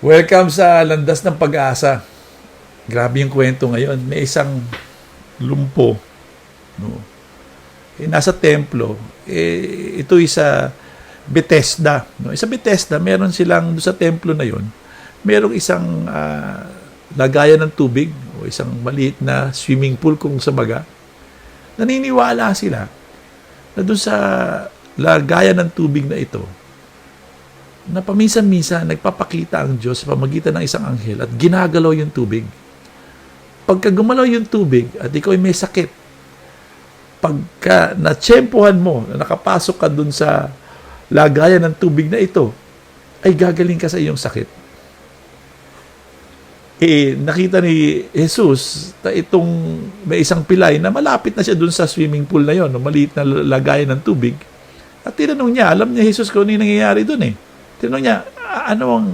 Welcome sa Landas ng Pag-asa. Grabe yung kwento ngayon. May isang lumpo. No? Eh, nasa templo. Eh, ito isa Bethesda. No? Isa Bethesda, meron silang sa templo na yon merong isang ah, lagayan ng tubig o isang maliit na swimming pool kung sa baga. Naniniwala sila na doon sa lagayan ng tubig na ito, na paminsan-minsan nagpapakita ang Diyos sa pamagitan ng isang anghel at ginagalaw yung tubig. Pagka gumalaw yung tubig at ikaw ay may sakit, pagka natsyempohan mo na nakapasok ka dun sa lagayan ng tubig na ito, ay gagaling ka sa iyong sakit. Eh, nakita ni Jesus na itong may isang pilay na malapit na siya dun sa swimming pool na yon, no, maliit na lagayan ng tubig. At tinanong niya, alam niya Jesus kung ano yung nangyayari dun eh. Tinanong niya, "A- ano ang,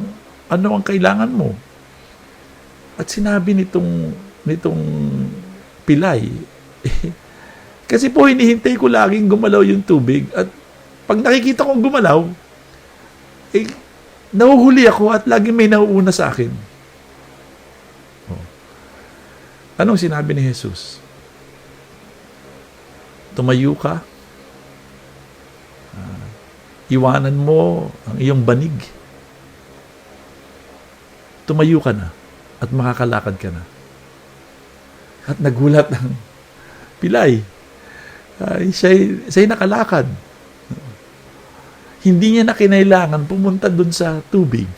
ano ang kailangan mo? At sinabi nitong, nitong pilay, kasi po hinihintay ko laging gumalaw yung tubig. At pag nakikita kong gumalaw, eh, nahuhuli ako at laging may nauuna sa akin. Oh. Anong sinabi ni Jesus? Tumayo ka, iwanan mo ang iyong banig. Tumayo ka na at makakalakad ka na. At nagulat ang pilay. Ay, siya'y, siya'y nakalakad. Hindi niya na kinailangan pumunta dun sa tubig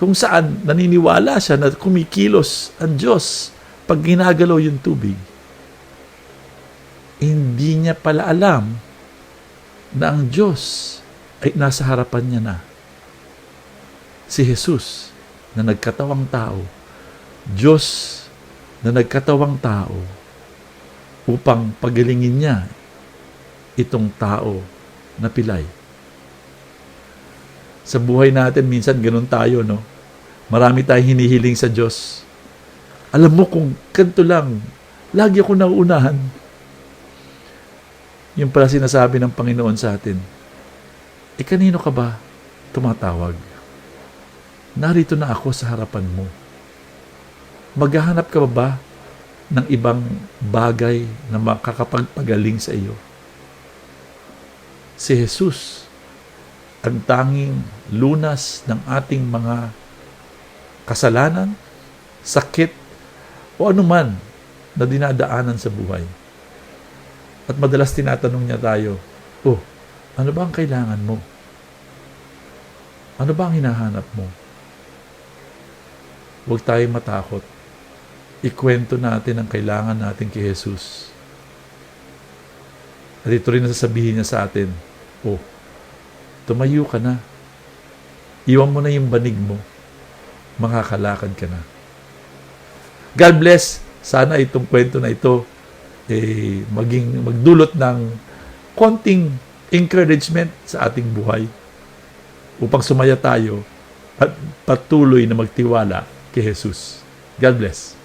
kung saan naniniwala siya na kumikilos ang Diyos pag ginagalaw yung tubig. Hindi niya pala alam na ang Diyos ay nasa harapan niya na. Si Jesus na nagkatawang tao, Diyos na nagkatawang tao upang pagalingin niya itong tao na pilay. Sa buhay natin, minsan ganun tayo, no? Marami tayong hinihiling sa Diyos. Alam mo kung kanto lang, lagi ako nauunahan. Yung pala sinasabi ng Panginoon sa atin, eh kanino ka ba tumatawag? Narito na ako sa harapan mo. Maghahanap ka ba, ba ng ibang bagay na makakapagpagaling sa iyo? Si Jesus, ang tanging lunas ng ating mga kasalanan, sakit, o anuman na dinadaanan sa buhay. At madalas tinatanong niya tayo, Oh, ano ba ang kailangan mo? Ano ba ang hinahanap mo? Huwag tayong matakot. Ikwento natin ang kailangan natin kay Jesus. At ito rin nasasabihin niya sa atin, Oh, tumayo ka na. Iwan mo na yung banig mo. Makakalakad ka na. God bless. Sana itong kwento na ito eh, maging magdulot ng konting encouragement sa ating buhay upang sumaya tayo at patuloy na magtiwala kay Jesus. God bless.